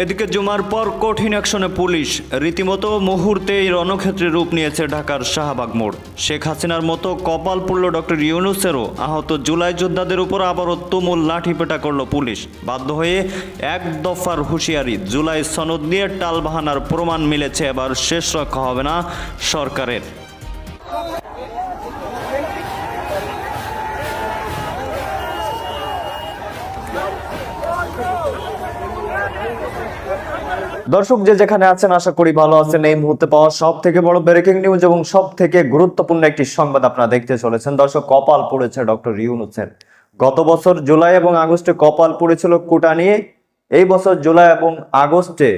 এদিকে জুমার পর কঠিন অ্যাকশনে পুলিশ, রীতিমতো মুহূর্তেই রণক্ষেত্রে রূপ নিয়েছে ঢাকার শাহবাগ মোড়। শেখ হাসিনার মতো কপাল পুড়ল ডক্টর ইউনুসেরও আহত জুলাই যোদ্ধাদের উপর আবারও তুমুল লাঠিপেটা করল পুলিশ। বাধ্য হয়ে এক দফার হুঁশিয়ারি, জুলাই সনদ নিয়ে টালবাহানার প্রমাণ মিলেছে, এবার শেষ রক্ষা হবে না সরকারের। দর্শক যে যেখানে আছেন, আশা করি ভালো আছেন। এই মুহূর্তে পাওয়া সব থেকে বড় ব্রেকিং নিউজ এবং সব থেকে গুরুত্বপূর্ণ একটি সংবাদ আপনারা দেখতে চলেছেন। দর্শক, কপাল পড়েছে ডক্টর ইউনুসের। গত বছর জুলাই এবং আগস্টে কপাল পড়েছিল কোটা নিয়ে এই বছর জুলাই এবং আগস্টে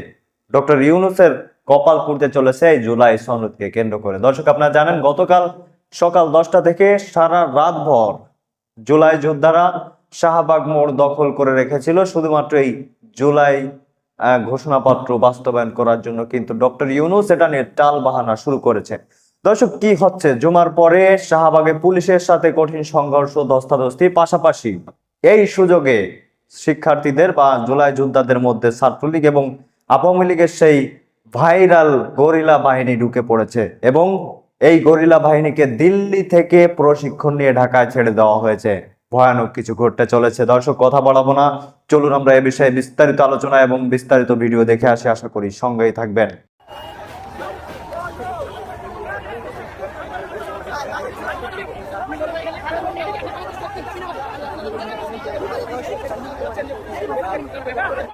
ডক্টর ইউনুসের কপাল পড়তে চলেছে। এই জুলাই সনদকে কেন্দ্র করে। দর্শক, আপনারা জানেন, গতকাল সকাল দশটা থেকে সারা রাত ভর জুলাই যোদ্ধারা শাহবাগ মোড় দখল করে রেখেছিল। শুধুমাত্র এই জুলাই ঘোষণাপত্র বাস্তবায়ন করার জন্য কিন্তু ডক্টর ইউনুস এটা নিয়ে টাল বাহানা শুরু করেছে। দর্শক, কি হচ্ছে? জুমার পরে শাহবাগে পুলিশের সাথে কঠিন সংঘর্ষ, ধস্তাধস্তি, পাশাপাশি এই সুযোগে শিক্ষার্থীদের বা জুলাই যোদ্ধাদের মধ্যে ছাত্রলীগ এবং আওয়ামী লীগের সেই ভাইরাল গরিলা বাহিনী ঢুকে পড়েছে এবং এই গরিলা বাহিনীকে দিল্লি থেকে প্রশিক্ষণ নিয়ে ঢাকায় ছেড়ে দেওয়া হয়েছে। ভয়ানক কিছু ঘটতে চলেছে। দর্শক, কথা বলাবো না। চলুন আমরা এ বিষয়ে বিস্তারিত আলোচনা এবং বিস্তারিত ভিডিও দেখে আসি, আশা করি সঙ্গেই থাকবেন।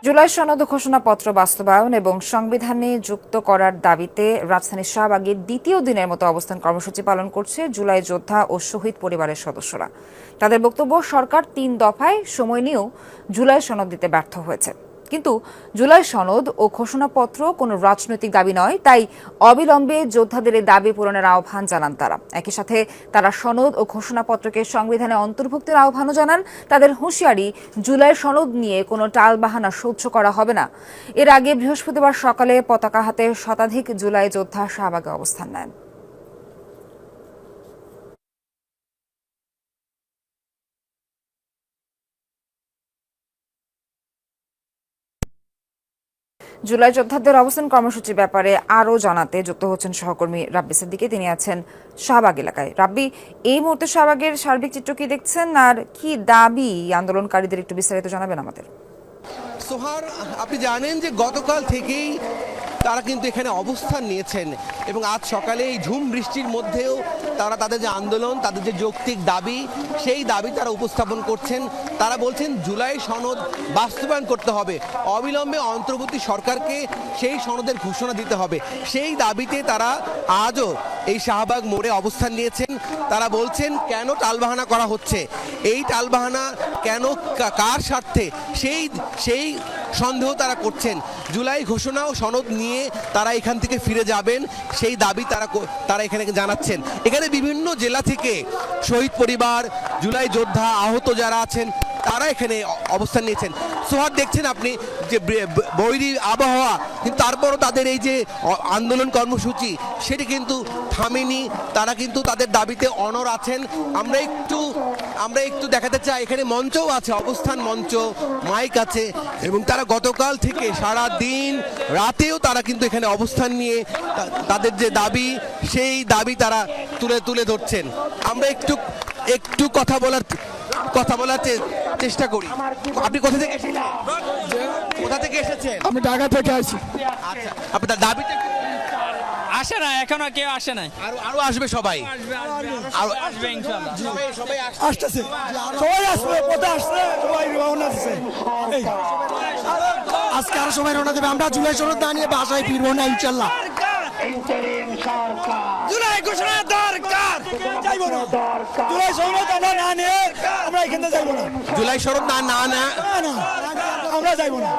জুলাই সনদ ঘোষণাপত্র বাস্তবায়ন এবং সংবিধানে যুক্ত করার দাবিতে রাজধানীর শাহবাগের দ্বিতীয় দিনের মতো অবস্থান কর্মসূচি পালন করছে জুলাই যোদ্ধা ও শহীদ পরিবারের সদস্যরা। তাদের বক্তব্য, সরকার তিন দফায় সময় নিয়েও জুলাই সনদ দিতে ব্যর্থ হয়েছে। কিন্তু জুলাই সনদ ও ঘোষণাপত্র কোনো রাজনৈতিক দাবি নয়, তাই অবিলম্বে যোদ্ধাদের এই দাবি পূরণের আহ্বান জানান তারা। একই সাথে তারা সনদ ও ঘোষণাপত্রকে সংবিধানে অন্তর্ভুক্তির আহ্বানও জানান, তাদের হুঁশিয়ারি, জুলাই সনদ নিয়ে কোনো টালবাহানা সহ্য করা হবে না। এর আগে বৃহস্পতিবার সকালে পতাকা হাতে শতাধিক জুলাই যোদ্ধা শাহবাগে অবস্থান নেন। জুলাই যোদ্ধাদের অবস্থান কর্মসূচির ব্যাপারে আরও জানাতে যুক্ত হচ্ছেন সহকর্মী রাব্বি সিদ্দিকে। তিনি আছেন শাহবাগ এলাকায়। রাব্বি, এই মুহূর্তে শাহবাগের সার্বিক চিত্র কি দেখছেন? আর কি দাবি আন্দোলনকারীদের একটু বিস্তারিত জানাবেন আমাদের? সোহার, আপনি জানেন যে গতকাল থেকেই তারা কিন্তু এখানে অবস্থান নিয়েছেন এবং আজ সকালে এই ঝুম বৃষ্টির মধ্যেও তারা তাদের যে আন্দোলন, তাদের যে যৌক্তিক দাবি, সেই দাবি তারা উপস্থাপন করছেন। তারা বলছেন, জুলাই সনদ বাস্তবায়ন করতে হবে। অবিলম্বে অন্তর্বর্তী সরকারকে সেই সনদের ঘোষণা দিতে হবে। সেই দাবিতে তারা আজও এই শাহবাগ মোড়ে অবস্থান নিয়েছেন। তারা বলছেন, কেন টালবাহানা করা হচ্ছে? এই টালবাহানা কেন কার স্বার্থে? সেই সেই সন্দেহ তারা করছেন। জুলাই ঘোষণা ও সনদ নিয়ে তারা এখান থেকে ফিরে যাবেন। সেই দাবি তারা তারা এখানে জানাচ্ছেন। এখানে বিভিন্ন জেলা থেকে শহীদ পরিবার, জুলাই যোদ্ধা আহত যারা আছেন, তারা এখানে অবস্থান নিয়েছেন। সোহার দেখছেন আপনি যে বৈরী আবহাওয়া, কিন্তু তারপরও তাদের এই যে আন্দোলন কর্মসূচি, সেটি কিন্তু থামেনি। তারা কিন্তু তাদের দাবিতে অনর আছেন। আমরা একটু আমরা একটু দেখাতে চাই, এখানে মঞ্চও আছে, অবস্থান মঞ্চ, মাইক আছে, এবং তারা গতকাল থেকে সারা দিন রাতেও তারা কিন্তু এখানে অবস্থান নিয়ে তাদের যে দাবি, সেই দাবি তারা তুলে তুলে ধরছেন। আমরা একটু একটু কথা বলার কথা বলার চেষ্টা করি। আপনি কোথা থেকে এসেছেন? কোথা থেকে এসেছেন? আমি ঢাকা থেকে আসি। আচ্ছা আপনার দাবিটা আসে না এখনও কেউ আসে নাই। আরও আরও আসবে সবাই। আরও আসবে সবাই আসতেছে। সবাই আসবে পথে আসছে সবাই রওনা দিচ্ছে আজকে আরও সবাই রওনা দেবে। আমরা জুলাই না নিয়ে বাসায় ফিরবো না ইনশাল্লাহ জুলাই ঘোষণা যাইবো না। জুলাই সনদ আমরা না নিয়ে আমরা এখান থেকে যাইবো না। জুলাই না না না। আমরা যাইবো না।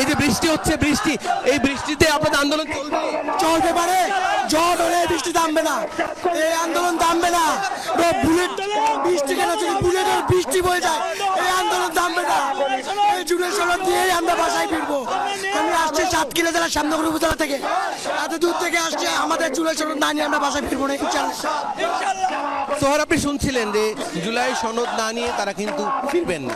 এই যে বৃষ্টি হচ্ছে বৃষ্টি। এই বৃষ্টিতে আপনাদের আন্দোলন চলবে। চলতে পারে। জট হলে বৃষ্টি থামবে না। এই আন্দোলন থামবে না। বুলেট বৃষ্টি কেন বুলেটের বৃষ্টি বয়ে যায়। এই আন্দোলন থামবে না। এই জুড়ে দিয়েই আমরা বাসায় ফিরবো। আমি আসছে সাতক্ষীরা জেলার শ্যামনগর উপজেলা থেকে। এত দূর থেকে আসছে আমাদের জুলাই সনদ না নিয়ে আমরা বাসায় ফিরবো না সোহার আপনি শুনছিলেন যে জুলাই সনদ না নিয়ে তারা কিন্তু ফিরবেন না।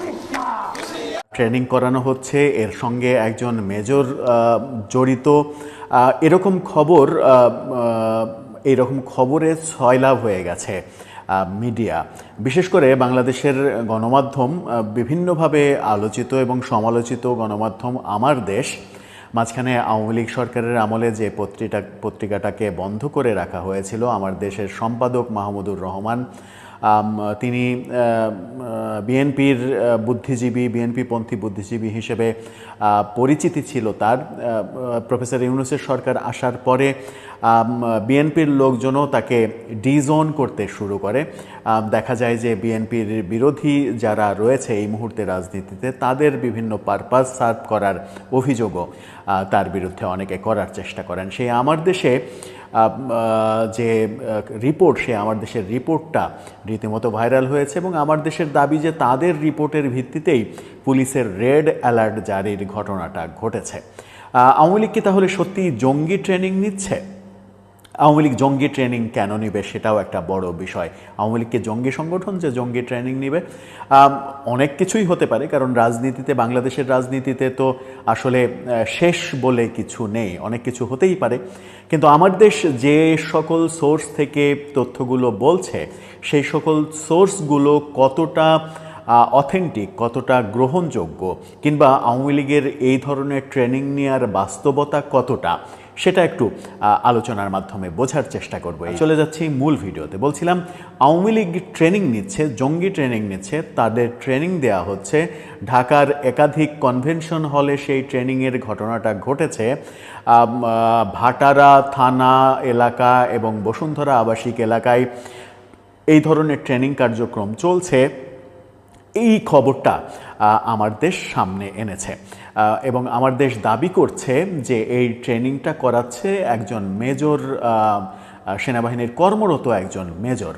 ট্রেনিং করানো হচ্ছে এর সঙ্গে একজন মেজর আহ, জড়িত। আহ, এরকম খবর আহ, আহ, এরকম খবরে ছয়লাভ হয়ে গেছে। মিডিয়া বিশেষ করে বাংলাদেশের গণমাধ্যম বিভিন্নভাবে আলোচিত এবং সমালোচিত গণমাধ্যম আমার দেশ। মাঝখানে আওয়ামী লীগ সরকারের আমলে যে পত্রিকা পত্রিকাটাকে বন্ধ করে রাখা হয়েছিল, আমার দেশের সম্পাদক মাহমুদুর রহমান তিনি বিএনপির বুদ্ধিজীবী, বিএনপি পন্থী বুদ্ধিজীবী হিসেবে পরিচিতি ছিল তার। প্রফেসর ইউনুসের সরকার আসার পরে বিএনপির লোকজনও তাকে ডিজোন করতে শুরু করে। দেখা যায় যে বিএনপির বিরোধী যারা রয়েছে এই মুহূর্তে রাজনীতিতে, তাদের বিভিন্ন পারপাস সার্ভ করার অভিযোগও তার বিরুদ্ধে অনেকে করার চেষ্টা করেন। সেই আমার দেশে যে রিপোর্ট সে আমার দেশের রিপোর্টটা রীতিমতো ভাইরাল হয়েছে এবং আমার দেশের দাবি যে তাদের রিপোর্টের ভিত্তিতেই পুলিশের রেড অ্যালার্ট জারির ঘটনাটা ঘটেছে। আওয়ামী লীগ কি তাহলে সত্যি জঙ্গি ট্রেনিং নিচ্ছে? আওয়ামী লীগ জঙ্গি ট্রেনিং কেন নিবে সেটাও একটা বড় বিষয়। আওয়ামী লীগকে জঙ্গি সংগঠন যে জঙ্গি ট্রেনিং নিবে অনেক কিছুই হতে পারে, কারণ রাজনীতিতে, বাংলাদেশের রাজনীতিতে তো আসলে শেষ বলে কিছু নেই, অনেক কিছু হতেই পারে। কিন্তু আমার দেশ যে সকল সোর্স থেকে তথ্যগুলো বলছে, সেই সকল সোর্সগুলো কতটা অথেন্টিক, কতটা গ্রহণযোগ্য, কিংবা আওয়ামী লীগের এই ধরনের ট্রেনিং নেওয়ার বাস্তবতা কতটা সেটা একটু আলোচনার মাধ্যমে বোঝার চেষ্টা করব। চলে যাচ্ছি মূল ভিডিওতে। বলছিলাম, আওয়ামী লীগ ট্রেনিং নিচ্ছে, জঙ্গি ট্রেনিং নিচ্ছে, তাদের ট্রেনিং দেয়া হচ্ছে। ঢাকার একাধিক কনভেনশন হলে সেই ট্রেনিংয়ের ঘটনাটা ঘটেছে। ভাটারা থানা এলাকা এবং বসুন্ধরা আবাসিক এলাকায় এই ধরনের ট্রেনিং কার্যক্রম চলছে। এই খবরটা আমার দেশ সামনে এনেছে। এবং আমার দেশ দাবি করছে যে এই ট্রেনিংটা করাচ্ছে একজন মেজর সেনাবাহিনীর কর্মরত একজন মেজর।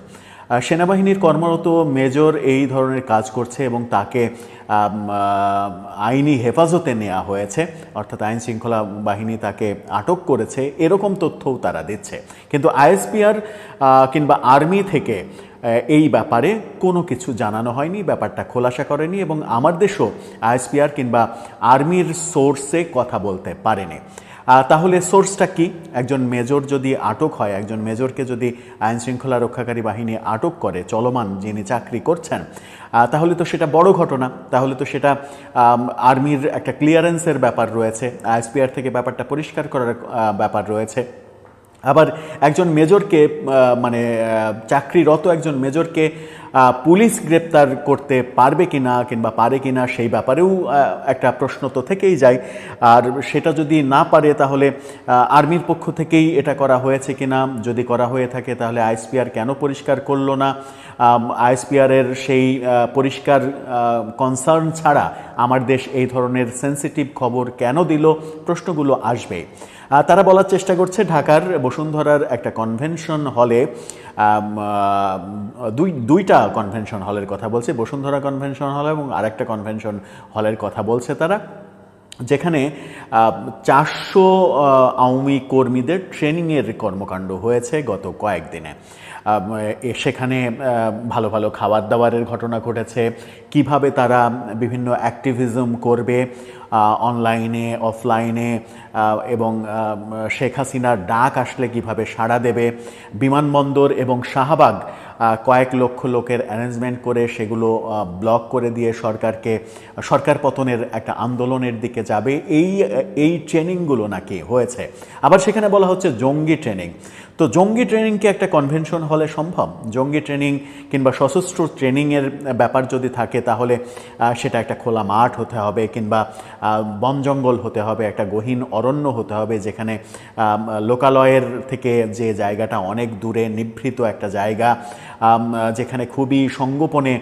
সেনাবাহিনীর কর্মরত মেজর এই ধরনের কাজ করছে এবং তাকে আইনি হেফাজতে নেওয়া হয়েছে। অর্থাৎ আইন শৃঙ্খলা বাহিনী তাকে আটক করেছে, এরকম তথ্যও তারা দিচ্ছে। কিন্তু আইএসপিআর কিংবা আর্মি থেকে এই ব্যাপারে কোনো কিছু জানানো হয়নি, ব্যাপারটা খোলাসা করেনি এবং আমার দেশও আইএসপিআর কিংবা আর্মির সোর্সে কথা বলতে পারেনি। তাহলে সোর্সটা কি? একজন মেজর যদি আটক হয়, একজন মেজরকে যদি আইন শৃঙ্খলা রক্ষাকারী বাহিনী আটক করে, চলমান যিনি চাকরি করছেন তাহলে তো সেটা বড় ঘটনা। তাহলে তো সেটা আর্মির একটা ক্লিয়ারেন্সের ব্যাপার রয়েছে, আইএসপিআর থেকে ব্যাপারটা পরিষ্কার করার ব্যাপার রয়েছে। আবার একজন মেজরকে মানে চাকরিরত একজন মেজরকে পুলিশ গ্রেপ্তার করতে পারবে কিনা কিংবা পারে কিনা সেই ব্যাপারেও একটা প্রশ্ন তো থেকেই যায়। আর সেটা যদি না পারে তাহলে আর্মির পক্ষ থেকেই এটা করা হয়েছে কিনা? যদি করা হয়ে থাকে তাহলে আইএসপিআর কেন পরিষ্কার করল না? আইএসপিআরের সেই পরিষ্কার কনসার্ন ছাড়া আমার দেশ এই ধরনের সেন্সিটিভ খবর কেন দিল? প্রশ্নগুলো আসবে। তারা বলার চেষ্টা করছে, ঢাকার বসুন্ধরার একটা কনভেনশন হলে দুই, দুইটা কনভেনশন হলের কথা বলছে, বসুন্ধরা কনভেনশন হল এবং আরেকটা কনভেনশন হলের কথা বলছে তারা, যেখানে চারশো আওয়ামী কর্মীদের ট্রেনিংয়ের কর্মকাণ্ড হয়েছে গত কয়েকদিনে। সেখানে ভালো ভালো খাবার দাবারের ঘটনা ঘটেছে, কীভাবে তারা বিভিন্ন অ্যাক্টিভিজম করবে অনলাইনে অফলাইনে এবং শেখ হাসিনার ডাক আসলে কীভাবে সাড়া দেবে? বিমানবন্দর এবং শাহবাগ কয়েক লক্ষ লোকের অ্যারেঞ্জমেন্ট করে সেগুলো ব্লক করে দিয়ে সরকারকে, সরকার পতনের একটা আন্দোলনের দিকে যাবে। এই এই ট্রেনিংগুলো নাকি হয়েছে। আবার সেখানে বলা হচ্ছে জঙ্গি ট্রেনিং তো জঙ্গি ট্রেনিং কি একটা কনভেনশন হলে সম্ভব? জঙ্গি ট্রেনিং কিংবা সশস্ত্র ট্রেনিংয়ের ব্যাপার যদি থাকে, তাহলে সেটা একটা খোলা মাঠ হতে হবে, কিংবা বন জঙ্গল হতে হবে, একটা গহীন অরণ্য হতে হবে, যেখানে লোকালয়ের থেকে যে জায়গাটা অনেক দূরে নিভৃত একটা জায়গা যেখানে খুবই সঙ্গোপনে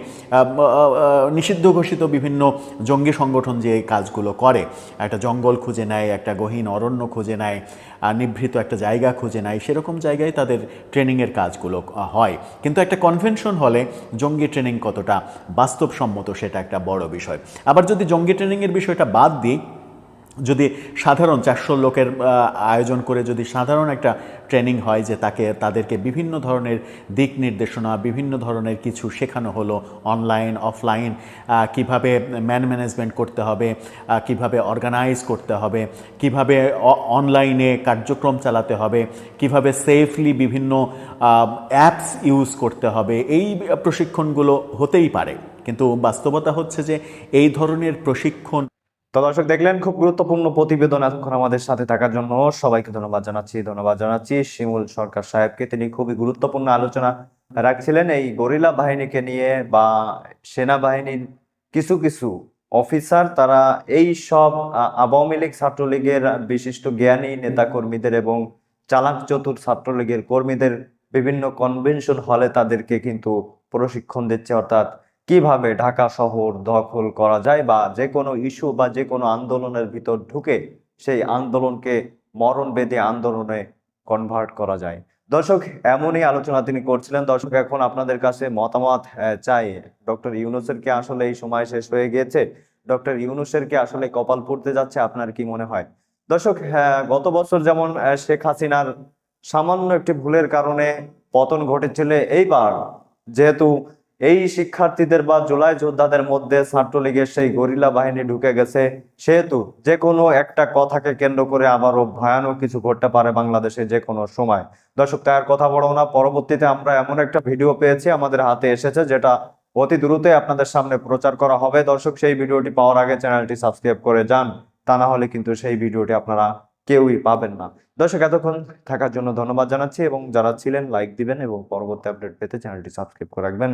নিষিদ্ধ ঘোষিত বিভিন্ন জঙ্গি সংগঠন যে কাজগুলো করে। একটা জঙ্গল খুঁজে নেয়, একটা গহীন অরণ্য খুঁজে নেয় নিভৃত একটা জায়গা খুঁজে নেয়, সেরকম জায়গায় তাদের ট্রেনিংয়ের কাজগুলো হয়। কিন্তু একটা কনভেনশন হলে জঙ্গি ট্রেনিং কতটা বাস্তবসম্মত সেটা একটা বড় বিষয়। আবার যদি জঙ্গি ট্রেনিংয়ের বিষয়টা বাদ দিই, যদি সাধারণ চারশো লোকের আয়োজন করে যদি সাধারণ একটা ট্রেনিং হয় যে তাকে, তাদেরকে বিভিন্ন ধরনের দিক নির্দেশনা, বিভিন্ন ধরনের কিছু শেখানো হলো অনলাইন অফলাইন কীভাবে ম্যান ম্যানেজমেন্ট করতে হবে কীভাবে অর্গানাইজ করতে হবে, কীভাবে অনলাইনে কার্যক্রম চালাতে হবে, কীভাবে সেফলি বিভিন্ন অ্যাপস ইউজ করতে হবে, এই প্রশিক্ষণগুলো হতেই পারে। কিন্তু বাস্তবতা হচ্ছে যে এই ধরনের প্রশিক্ষণ তো দর্শক, দেখলেন, খুব গুরুত্বপূর্ণ প্রতিবেদন এতক্ষণ আমাদের সাথে থাকার জন্য। সবাইকে ধন্যবাদ জানাচ্ছি ধন্যবাদ জানাচ্ছি। শিমুল সরকার সাহেবকে তিনি খুবই গুরুত্বপূর্ণ আলোচনা রাখছিলেন। এই গরিলা বাহিনীকে নিয়ে বা সেনাবাহিনীর কিছু কিছু অফিসার, তারা এই সব আওয়ামী লীগ ছাত্রলীগের বিশিষ্ট জ্ঞানী নেতাকর্মীদের এবং চালাক চতুর ছাত্রলীগের কর্মীদের বিভিন্ন কনভেনশন হলে তাদেরকে কিন্তু প্রশিক্ষণ দিচ্ছে। অর্থাৎ কীভাবে ঢাকা শহর দখল করা যায় বা যে কোনো ইস্যু বা যে কোনো আন্দোলনের ভিতর ঢুকে সেই আন্দোলনকে মরণ বেঁধে আন্দোলনে কনভার্ট করা যায়। দর্শক, এমনই আলোচনা তিনি করছিলেন। দর্শক, এখন আপনাদের কাছে মতামত চাই। ডক্টর ইউনুসের কি আসলে এই সময় শেষ হয়ে গিয়েছে। ডক্টর ইউনুসের কি আসলে কপাল পড়তে যাচ্ছে, আপনার কি মনে হয়? দর্শক গত বছর যেমন শেখ হাসিনার সামান্য একটি ভুলের কারণে পতন ঘটেছিল, এইবার যেহেতু এই শিক্ষার্থীদের বা জুলাই যোদ্ধাদের মধ্যে ছাত্রলীগের সেই গরিলা বাহিনী ঢুকে গেছে, সেহেতু যে কোনো একটা কথাকে কেন্দ্র করে আবারও ভয়ানক কিছু ঘটতে পারে বাংলাদেশে যে কোনো সময়। দর্শক তার কথা বড় না। পরবর্তীতে আমরা এমন একটা ভিডিও পেয়েছি, আমাদের হাতে এসেছে, যেটা অতি দ্রুতই আপনাদের সামনে প্রচার করা হবে। দর্শক, সেই ভিডিওটি পাওয়ার আগে চ্যানেলটি সাবস্ক্রাইব করে যান, তা না হলে কিন্তু সেই ভিডিওটি আপনারা কেউই পাবেন না। দর্শক, এতক্ষণ থাকার জন্য ধন্যবাদ জানাচ্ছি এবং যারা ছিলেন, লাইক দিবেন এবং পরবর্তী আপডেট পেতে চ্যানেলটি সাবস্ক্রাইব করে রাখবেন।